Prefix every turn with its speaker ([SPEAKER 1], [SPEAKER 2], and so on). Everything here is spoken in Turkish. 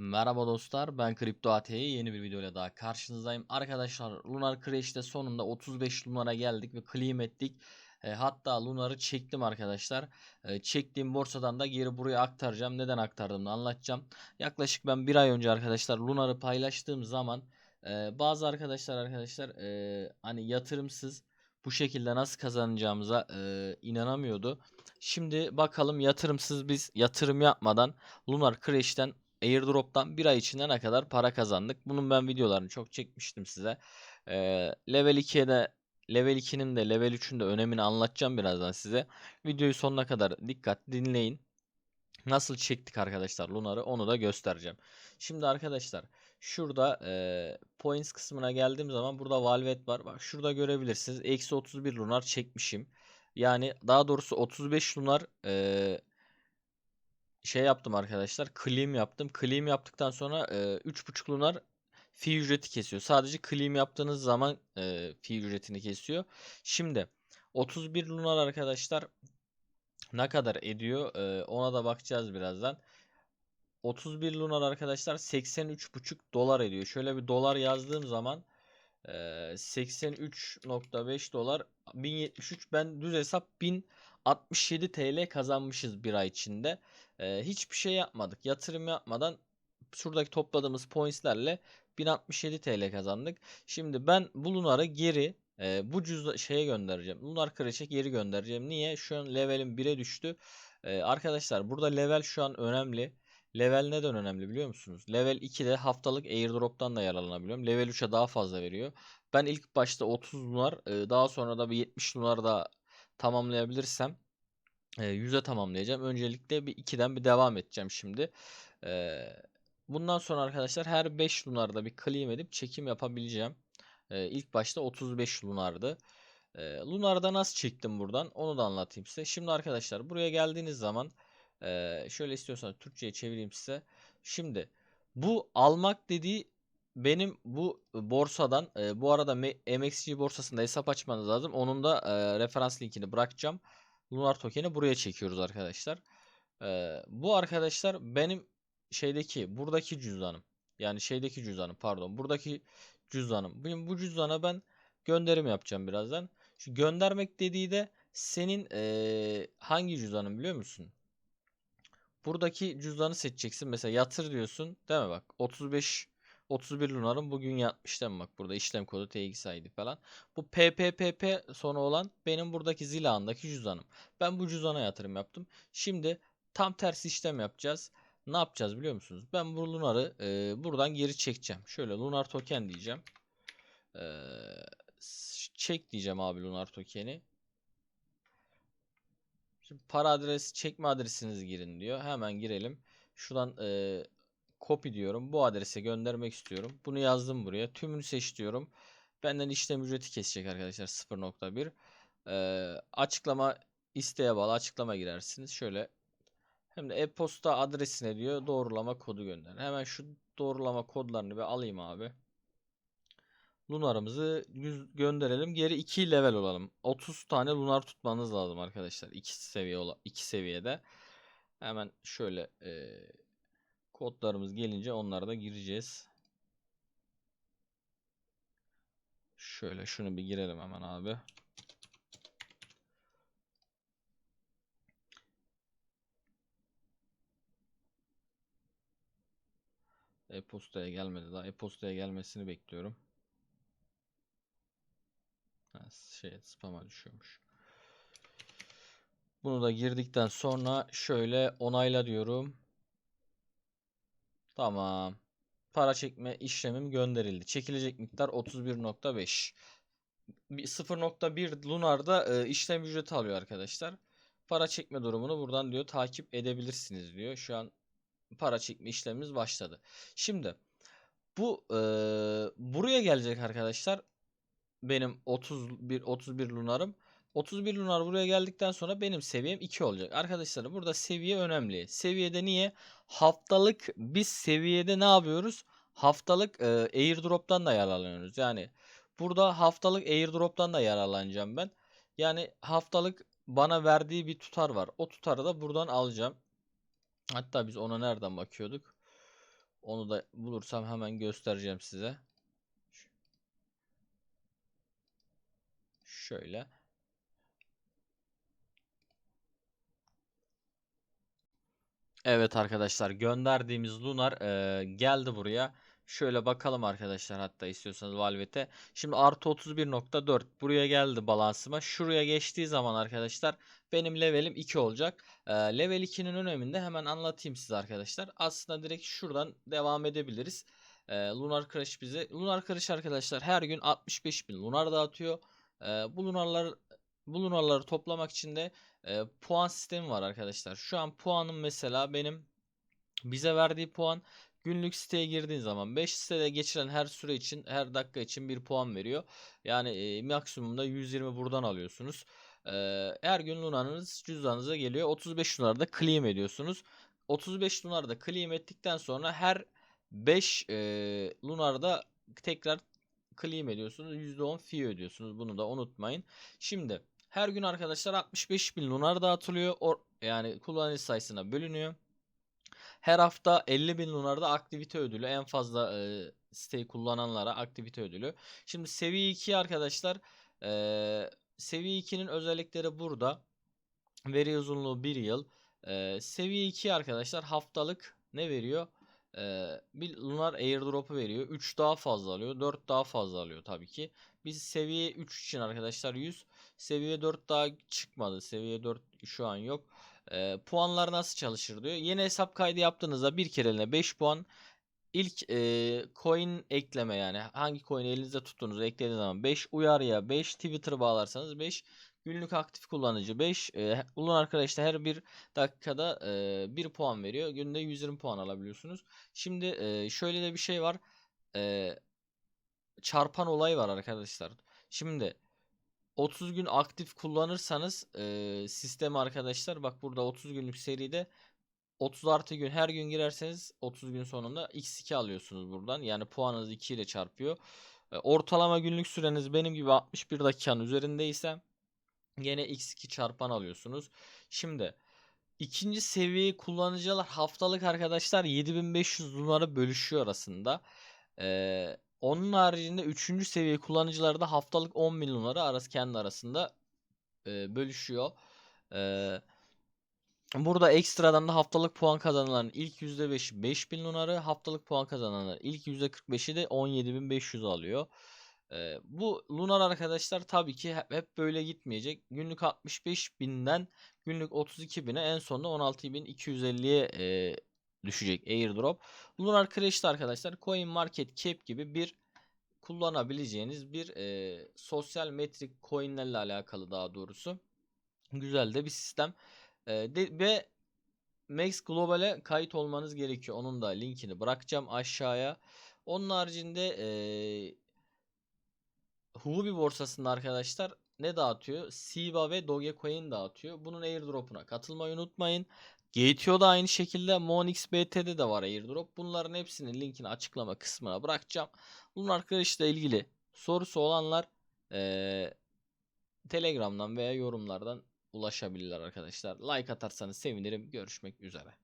[SPEAKER 1] Merhaba dostlar ben Kripto AT'ye yeni bir videoyla daha karşınızdayım. Arkadaşlar Lunar Crash'te sonunda 35 Lunar'a geldik ve claim ettik. E, hatta Lunar'ı çektim arkadaşlar. E, çektiğim borsadan da geri buraya aktaracağım. Neden aktardığımı anlatacağım. Yaklaşık ben bir ay önce arkadaşlar Lunar'ı paylaştığım zaman e, bazı arkadaşlar arkadaşlar e, hani yatırımsız bu şekilde nasıl kazanacağımıza e, inanamıyordu. Şimdi bakalım yatırımsız biz yatırım yapmadan Lunar Crash'ten Airdrop'tan bir ay içinde ne kadar para kazandık. Bunun ben videolarını çok çekmiştim size. Ee, level 2'ye de Level 2'nin de Level 3'ün de önemini anlatacağım birazdan size. Videoyu sonuna kadar dikkat dinleyin. Nasıl çektik arkadaşlar Lunar'ı onu da göstereceğim. Şimdi arkadaşlar şurada e, points kısmına geldiğim zaman burada Valvet var. Bak şurada görebilirsiniz. Eksi 31 Lunar çekmişim. Yani daha doğrusu 35 Lunar e, şey yaptım arkadaşlar. Claim yaptım. Claim yaptıktan sonra e, 3.5 lunar fee ücreti kesiyor. Sadece claim yaptığınız zaman e, fee ücretini kesiyor. Şimdi 31 lunar arkadaşlar ne kadar ediyor? E, ona da bakacağız birazdan. 31 lunar arkadaşlar 83.5 dolar ediyor. Şöyle bir dolar yazdığım zaman e, 83.5 dolar 1073 ben düz hesap 1067 TL kazanmışız bir ay içinde. Ee, hiçbir şey yapmadık. Yatırım yapmadan şuradaki topladığımız pointslerle 1067 TL kazandık. Şimdi ben bu Lunar'ı geri e, bu cüzda şeye göndereceğim. Lunar Crash'e geri göndereceğim. Niye? Şu an levelim 1'e düştü. E, arkadaşlar burada level şu an önemli. Level neden önemli biliyor musunuz? Level 2'de haftalık airdrop'tan da yararlanabiliyorum. Level 3'e daha fazla veriyor. Ben ilk başta 30 lunar e, daha sonra da bir 70 lunar da tamamlayabilirsem e, 100'e tamamlayacağım. Öncelikle bir 2'den bir devam edeceğim şimdi. Bundan sonra arkadaşlar her 5 lunarda bir claim edip çekim yapabileceğim. E, ilk başta 35 lunardı. Lunarda nasıl çektim buradan onu da anlatayım size. Şimdi arkadaşlar buraya geldiğiniz zaman şöyle istiyorsanız Türkçe'ye çevireyim size. Şimdi bu almak dediği benim bu borsadan e, bu arada MXC borsasında hesap açmanız lazım. Onun da e, referans linkini bırakacağım. Lunar token'i buraya çekiyoruz arkadaşlar. Ee, bu arkadaşlar benim şeydeki buradaki cüzdanım. Yani şeydeki cüzdanım pardon. Buradaki cüzdanım. Benim bu cüzdana ben gönderim yapacağım birazdan. Şu göndermek dediği de senin ee, hangi cüzdanın biliyor musun? Buradaki cüzdanı seçeceksin. Mesela yatır diyorsun. Değil mi bak? 35 31 Lunar'ın bugün mi? Bak burada işlem kodu TX falan. Bu PPPP sonu olan benim buradaki zil ağındaki cüzdanım. Ben bu cüzdana yatırım yaptım. Şimdi tam tersi işlem yapacağız. Ne yapacağız biliyor musunuz? Ben bu Lunar'ı e, buradan geri çekeceğim. Şöyle Lunar token diyeceğim. E, çek diyeceğim abi Lunar tokeni. Şimdi para adresi çekme adresinizi girin diyor. Hemen girelim. Şuradan e, copy diyorum. Bu adrese göndermek istiyorum. Bunu yazdım buraya. Tümünü seç diyorum. Benden işlem ücreti kesecek arkadaşlar 0.1. Ee, açıklama isteğe bağlı açıklama girersiniz. Şöyle hem de e-posta adresine diyor doğrulama kodu gönder. Hemen şu doğrulama kodlarını bir alayım abi. Lunar'ımızı gönderelim. Geri 2 level olalım. 30 tane lunar tutmanız lazım arkadaşlar. 2 seviye 2 seviyede. Hemen şöyle e, Kodlarımız gelince onlara da gireceğiz. Şöyle şunu bir girelim hemen abi. E-postaya gelmedi daha. E-postaya gelmesini bekliyorum. Ha, şey spam'a düşüyormuş. Bunu da girdikten sonra şöyle onayla diyorum. Tamam. Para çekme işlemim gönderildi. Çekilecek miktar 31.5. 0.1 Lunar'da e, işlem ücreti alıyor arkadaşlar. Para çekme durumunu buradan diyor takip edebilirsiniz diyor. Şu an para çekme işlemimiz başladı. Şimdi bu e, buraya gelecek arkadaşlar. Benim 31 31 Lunar'ım. 31 lunar buraya geldikten sonra benim seviyem 2 olacak. Arkadaşlar burada seviye önemli. Seviyede niye? Haftalık biz seviyede ne yapıyoruz? Haftalık e, airdrop'tan da yararlanıyoruz. Yani burada haftalık airdrop'tan da yararlanacağım ben. Yani haftalık bana verdiği bir tutar var. O tutarı da buradan alacağım. Hatta biz ona nereden bakıyorduk? Onu da bulursam hemen göstereceğim size. Şöyle. Evet arkadaşlar gönderdiğimiz Lunar eee, geldi buraya. Şöyle bakalım arkadaşlar hatta istiyorsanız Valvet'e. Şimdi artı 31.4 buraya geldi balansıma. Şuraya geçtiği zaman arkadaşlar benim levelim 2 olacak. Eee, level 2'nin önemini de hemen anlatayım size arkadaşlar. Aslında direkt şuradan devam edebiliriz. Eee, Lunar Crash bize. Lunar Crash arkadaşlar her gün 65.000 Lunar dağıtıyor. Eee, bu Lunarlar bu Lunarları toplamak için de e, puan sistemi var arkadaşlar. Şu an puanım mesela benim bize verdiği puan günlük siteye girdiğin zaman 5 sitede geçiren her süre için her dakika için bir puan veriyor. Yani e, maksimumda 120 buradan alıyorsunuz. E, her gün lunarınız cüzdanınıza geliyor. 35 lunarda claim ediyorsunuz. 35 lunarda claim ettikten sonra her 5 e, lunarda tekrar claim ediyorsunuz. %10 fee ödüyorsunuz. Bunu da unutmayın. Şimdi her gün arkadaşlar 65 bin lunar dağıtılıyor. Or yani kullanıcı sayısına bölünüyor. Her hafta 50 bin lunarda aktivite ödülü. En fazla e, siteyi kullananlara aktivite ödülü. Şimdi seviye 2 arkadaşlar. E, seviye 2'nin özellikleri burada. Veri uzunluğu 1 yıl. E, seviye 2 arkadaşlar haftalık ne veriyor? E, bir lunar airdrop'u veriyor. 3 daha fazla alıyor. 4 daha fazla alıyor tabii ki. Biz seviye 3 için arkadaşlar 100. Seviye 4 daha çıkmadı. Seviye 4 şu an yok. Ee, puanlar nasıl çalışır diyor. Yeni hesap kaydı yaptığınızda bir kereliğine 5 puan. İlk e, coin ekleme yani hangi coin elinizde tuttuğunuzu eklediğiniz zaman 5 uyarıya 5 Twitter bağlarsanız 5 günlük aktif kullanıcı 5 e, Ulun arkadaşlar her bir dakikada e, 1 puan veriyor. Günde 120 puan alabiliyorsunuz. Şimdi e, şöyle de bir şey var. E, çarpan olay var arkadaşlar. Şimdi 30 gün aktif kullanırsanız e, sistem arkadaşlar bak burada 30 günlük seride 30 artı gün her gün girerseniz 30 gün sonunda x2 alıyorsunuz buradan. Yani puanınız 2 ile çarpıyor. E, ortalama günlük süreniz benim gibi 61 dakikanın üzerindeyse yine x2 çarpan alıyorsunuz. Şimdi ikinci seviye kullanıcılar haftalık arkadaşlar 7500 doları bölüşüyor arasında. Eee onun haricinde 3. seviye kullanıcılar da haftalık 10 milyonları arası kendi arasında e, bölüşüyor. E, burada ekstradan da haftalık puan kazananların ilk %5'i 5000 lunarı, haftalık puan kazananlar ilk %45'i de 17500 alıyor. E, bu lunar arkadaşlar tabii ki hep böyle gitmeyecek. Günlük 65 binden günlük 32 bine en sonunda 16.250'ye e, düşecek airdrop. Lunar Crash'te arkadaşlar Coin Market Cap gibi bir kullanabileceğiniz bir e, sosyal metrik coinlerle alakalı daha doğrusu güzel de bir sistem. E, de, ve Max Global'e kayıt olmanız gerekiyor. Onun da linkini bırakacağım aşağıya. Onun haricinde e, Huobi borsasında arkadaşlar ne dağıtıyor? SIBA ve Dogecoin dağıtıyor. Bunun airdrop'una katılmayı unutmayın. GTO'da aynı şekilde Monix BT'de de var airdrop. Bunların hepsinin linkini açıklama kısmına bırakacağım. Bunun arkadaşla ilgili sorusu olanlar ee, Telegram'dan veya yorumlardan ulaşabilirler arkadaşlar. Like atarsanız sevinirim. Görüşmek üzere.